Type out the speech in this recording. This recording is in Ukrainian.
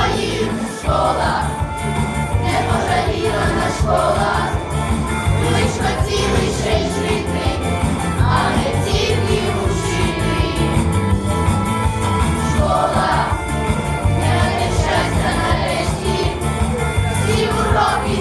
своїх школах, не пожаліла на школа, лиш хотіли ще й жити, а не тільки учити. Школа, не щастя нарешті, всі уроки.